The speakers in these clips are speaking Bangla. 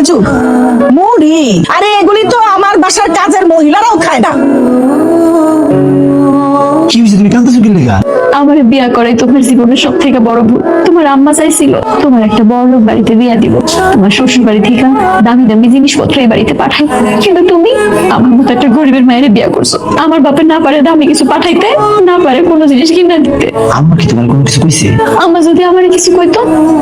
খেজুর? মুড়ি? আরে, এগুলি তো আমার বাসার কাজের মহিলারাও খায় না। কি হয়েছে, তুমি কান্দতেছো কি লেগা? আমার বিয়া করাই তোমার জীবনের সব থেকে বড় ভুল। তোমার আম্মা চাইছিল তোমার একটা বড় লোক বাড়িতে বিয়া দিব। তোমার শ্বশুর বাড়ি থেকে দামি দামি জিনিসপত্র এই বাড়িতে পাঠাই। কিন্তু তুমি আমার মতো একটা গরিবের মায়ের বিয়া করছ। আমার বাপে না পারে দামি কিছু পাঠাইতে না পারে কোনো জিনিস কিনা দিতে। আম্মা কি তোমার কোনো কিছু কইছে? আম্মা যদি আমার কিছু কইতো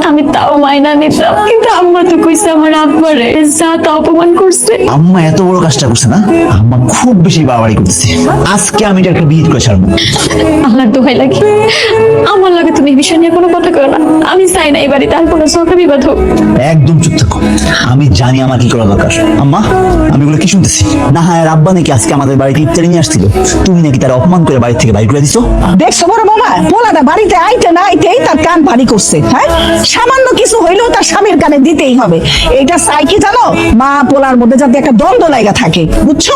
আমি তাও মাইনা নিতাম। কিন্তু আম্মা তো কইছে আমার আব্বারে যা তা অপমান করছে। আম্মা এত বড় কাজটা করছে না? আম্মা খুব বেশি বাড়াবাড়ি করতেছে। আজকে আমি এটা একটা বিহিত করে ছাড়বো। আল্লাহর দোহাই লাগে। আমার লাগে তুমি বিষয় নিয়ে কোনো কথা করো না। আমি চাই না এই বাড়িতে আর কোনো ঝগড়া বিবাদ হোক। একদম চুপ থাকো। আমি জানি আমার কি করা দরকার। আম্মা আমি এগুলো কি শুনতেছি? না হ্যাঁ আর আব্বা নাকি আজকে আমাদের বাড়িতে ইফতারি নিয়ে আসছিল। তুমি নাকি তার অপমান করে বাড়ি থেকে বাইর করে দিছো? দেখছ বড় মামা পোলাটা বাড়িতে আইতে না আইতেই তার কান ভারী করছে হ্যাঁ? সামান্য কিছু হইলেও তার স্বামীর কানে দিতেই হবে। এটা চাই কি জানো? মা পোলার মধ্যে যাতে একটা দ্বন্দ্ব লাগা থাকে বুঝছ?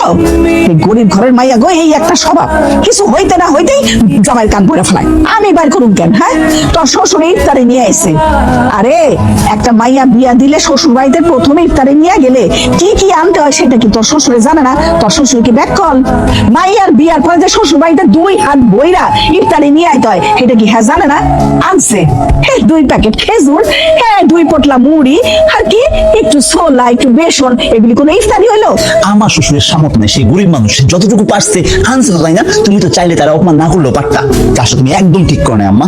এই গরিব ঘরের মাইয়া গো এই একটা স্বভাব। কিছু হইতে না হইতেই জামাইয়ের কান পড়ে ফেলায় আমি বাইর করুন কেন হ্যাঁ? তোর শ্বশুর ইফতারে নিয়ে আরে, একটা মাইয়া বিয়া দিলে শ্বশুর বাড়িতে প্রথমে ইফতারে নিয়ে গেলে কি কি আনতে হয় সেটা কি তোর শ্বশুরে জানে না? তোর শ্বশুর কি ব্যাক কল মাইয়ার বিয়ার পরে যে শ্বশুর বাড়িতে দুই হাত বইরা ইফতারি নিয়ে আইতে হয় এটা কি হ্যাঁ জানে না? আনছে। হ্যাঁ দুই প্যাকেট খেজুর হ্যাঁ দুই পটলা মুড়ি, আর কি? একটু ছোলা, একটু বেসন, এগুলি কোনো ইফতারি হইল? আমার শ্বশুরের সামর্থ্য নেই সেই গরিব মানুষ যতটুকু পারছে, আনছে তাই না? তুমি তো চাইলে তারা অপমান না করলেও পারতা। কাজটা তুমি একদম ঠিক করো না আম্মা।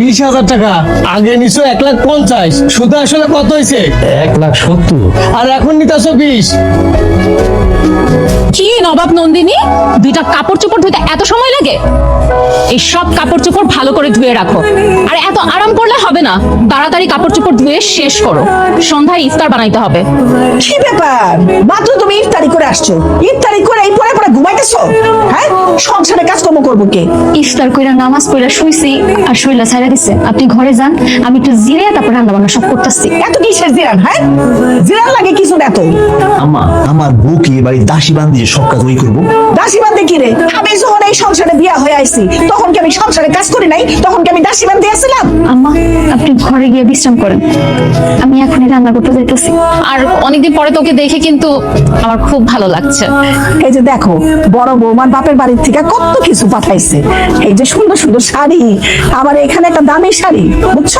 বিশ হাজার টাকা। আগে নিছো এক লাখ পঞ্চাশ। সুদ আসলে কত হয়েছে এক লাখ সত্তর। আর এখন নিতেছো বিশ। কি নবাব নন্দিনী? দুইটা কাপড় চোপড় ধুতে এত সময় লাগে? এই সব কাপড় চোপড় ভালো করে ধুয়ে রাখো। আর এত আরাম করলে হবে না। তাড়াতাড়ি কাপড় চোপড় ধুয়ে শেষ করো। সন্ধ্যায় ইফতার বানাইতে হবে। কি ব্যাপার? মাত্র তুমি ইফতারি করে আসছো। ইফতারি করে এই পরে পরে ঘুমাইতেছো? হ্যাঁ? সংসারে কাজকর্ম করব কে? ইফতার কইরা নামাজ পড়া শুইছি আর শরীরটা ছাইরা দিছে। আপনি ঘরে যান আমি একটু জিরে তারপর রান্না বান্না সব করতেছি। এত কিসের জিরান হ্যাঁ? জিরান লাগে কিছু না তো আম্মা আমার বউকে বাড়ির দাসী বান্ধিয়ে সব কাজ ওই করব। দাসী বান্ধে কি রে? আমি যখন এই সংসারে বিয়া হয়ে আইছি তখন কি আমি সংসারে কাজ করি নাই? তখন কি আমি দাসী বান্ধে আসছিলাম আম্মা আপনি ঘরে গিয়ে বিশ্রাম করেন। আমি এখনই রান্না করতে যাইতেছি। আর অনেকদিন পরে তোকে দেখে কিন্তু আমার খুব ভালো লাগছে। এই যে দেখো বড় বৌমার বাপের বাড়ির থেকে কত কিছু পাঠাইছে। এই যে সুন্দর সুন্দর শাড়ি আবার এখানে একটা দামি শাড়ি বুঝছ?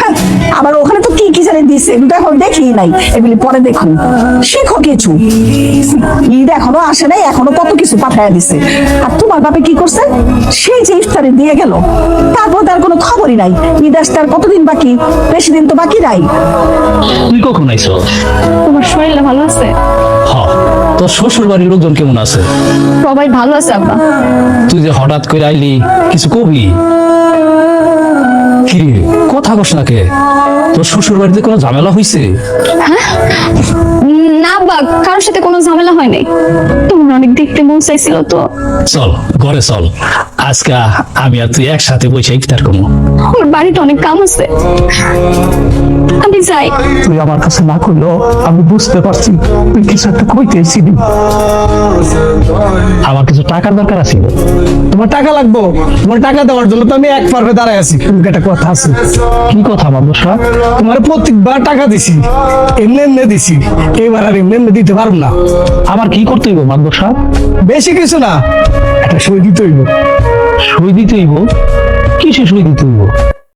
হ্যাঁ, আবার ওখানে তো কি কি জানি দিছে এগুলো এখন দেখি নাই। এগুলি পরে দেখুন। শেখো কিছু। ঈদ এখনও আসে নাই এখনও কত কিছু পাঠাইয়া দিছে। আর তোমার বাপে কি করছে? সেই যে ইফতারে দিয়ে গেল তারপর তার কোনো খবরই নাই। ঈদ আসতে আর কতদিন বাকি? বেশি দিন তো বাকি নাই। তুই কখন আইছো? তোমার শরীরটা ভালো আছে? হ। তোর শ্বশুর বাড়ির লোকজন কেমন আছে? সবাই ভালো আছে আব্বা। তুই যে হঠাৎ করে আইলি কিছু কবি? কি কথা কস না কে? তোর শ্বশুর বাড়িতে কোনো ঝামেলা হইছে? না আব্বা কারোর সাথে কোনো ঝামেলা হয় নাই। তোমার অনেক দেখতে মন চাইছিল তো। চল ঘরে চল। আজকে আমি আর তুই একসাথে বসে ইফতার করব। আমার বাড়িতে অনেক কাম আছে। আমি যাই। তুই আমার কাছে না করল আমি বুঝতে পারছি তুই কিছু একটা কইতেছিলি আমার কিছু টাকার দরকার আছে। তোমার টাকা লাগবো? তোমার টাকা দেওয়ার জন্য তো আমি এক পারবে দাঁড়ায় আছি। কিন্তু একটা কথা আছে। কি কথা সাহেব তোমার প্রত্যেকবার টাকা দিছি এমনি এমনি দিছি। এবার আর এমনি এমনি দিতে পারব না। আমার কি করতে হইব সাহেব বেশি কিছু না একটা সই দিতে হইব। সই দিতেই হইব কিসে সই দিতেই হইব?